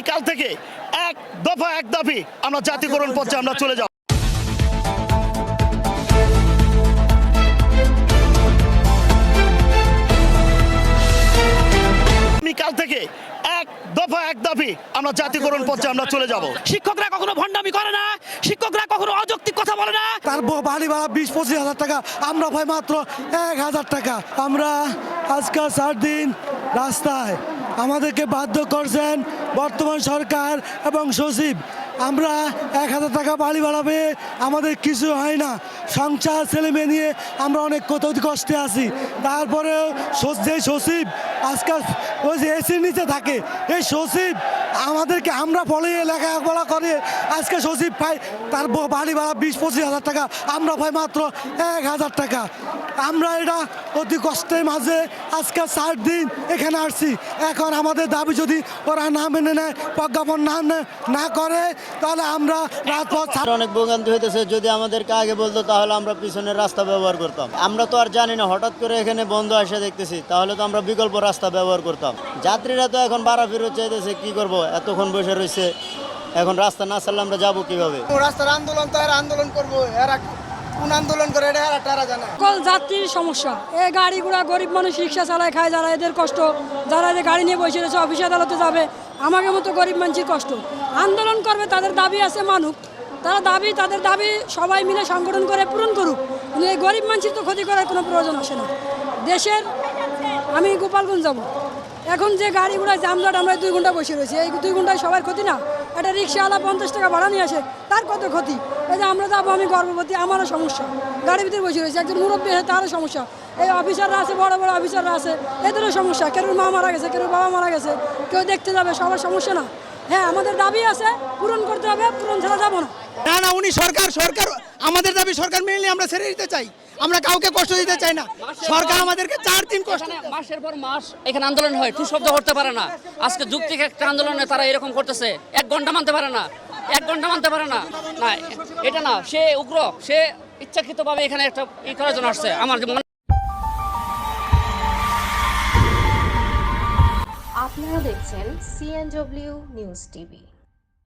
আগামীকাল থেকে এক দফা এক দাবি আমরা জাতীয়করণ পর্যায়ে আমরা চলে যাব। দফা এক দাবি আমরা জাতিকরণ পর্যায়ে আমরা চলে যাব। শিক্ষকরা কখনো ভণ্ডামি করে না শিক্ষকরা কখনো অযৌক্তিক কথা বলে না। তার বাড়ি ভাড়া বিশ পঁচিশ হাজার টাকা আমরা ভাই মাত্র এক হাজার টাকা। আমরা আজকাল চার দিন রাস্তায় আমাদেরকে বাধ্য করছেন বর্তমান সরকার এবং সচিব। আমরা এক হাজার টাকা বাড়ি বাড়াবে আমাদের কিছু হয় না। সংসার ছেলে মেয়ে নিয়ে আমরা অনেক কত কষ্টে আছি। তারপরেও স- যে সচিব আজকাল ওই যে এসির নিচে থাকে, এই সচিব আমাদেরকে আমরা ফলে লেখাপড়া করে। আজকে সচিব পাই তার বাড়ি ভাড়া বিশ, পঁচিশ হাজার টাকা। আমরা পাই মাত্র এক হাজার টাকা। আমরা এটা অতি কষ্টের মাঝে আজকে চার দিন এখানে আসছি। এখন আমাদের দাবি যদি ওরা না মেনে নেয়, প্রজ্ঞাপন না নে- করে, তাহলে আমরা রাজপথ অনেক ভোগান্তি হইতেছে। যদি আমাদেরকে আগে বলতো, তাহলে আমরা পিছনের রাস্তা ব্যবহার করতাম। আমরা তো আর জানি না, হঠাৎ করে এখানে বন্ধ আসে দেখতেছি। তাহলে তো আমরা বিকল্প রাস্তা ব্যবহার করতাম। যাত্রীরা তো এখন বাড়া ফেরত চাইতেছে, কি করব? এতক্ষণ বসে রয়েছে। এখন রাস্তা না ছাড়লে আমরা যাব কীভাবে? রাস্তার আন্দোলন তো এরা আন্দোলন করব এরা কোন আন্দোলন করে এটা এরা তারা জানে। সকল যাত্রীর সমস্যা। এই গাড়ি ঘোড়া গরিব মানুষ রিক্সা চালায় খায় যারা এদের কষ্ট যারা যে গাড়ি নিয়ে বসে রয়েছে অফিস আদালতে যাবে আমাকে মতো গরিব মানুষের কষ্ট। আন্দোলন করবে তাদের দাবি আছে মানুক। তারা দাবি তাদের দাবি সবাই মিলে সংগঠন করে পূরণ করুক। কিন্তু এই গরিব মানুষের তো ক্ষতি করার কোনো প্রয়োজন আসে না। দেশের আমি গোপালগঞ্জ যাব। এখন যে গাড়ি ঘোড়া জামজট আমরা দুই ঘণ্টা বসে রয়েছি। এই দুই ঘন্টায় সবার ক্ষতি না? একটা রিক্সাওয়ালা পঞ্চাশ টাকা ভাড়া নিয়ে আসে, তার কত ক্ষতি? এই যে আমরা যাব, আমি গর্ভবতী, আমারও সমস্যা। গাড়ির ভিতরে বসে রয়েছে, একজন মুরব্বী আছে তারও সমস্যা। এই অফিসাররা আছে, বড় বড় অফিসাররা আছে, এদেরও সমস্যা। কেউ মা মারা গেছে কেউ বাবা মারা গেছে, কেউ দেখতে যাবে, সবার সমস্যা না। হ্যাঁ আমাদের দাবি আছে, পূরণ করতে হবে, পূরণ ছাড়া যাব না। না না, উনি সরকার সরকার, আমাদের দাবি সরকার মেনে আমরা ছেড়ে দিতে চাই। আমরা কাউকে কষ্ট দিতে চাই না। সরকার আমাদেরকে চার দিন কষ্ট মাসের পর মাস এখানে আন্দোলন হয় টু শব্দ করতে পারে না। আজকে যুক্তিক একটা আন্দোলনে তারা এরকম করতেছে এক ঘণ্টা মানতে পারে না এক ঘণ্টা মানতে পারে না। না এটা না সে উগ্র সে ইচ্ছাকৃতভাবে এখানে একটা ই করার জন্য আসছে আমার মনে আপনারা দেখছেন সিএনডব্লিউ নিউজ টিভি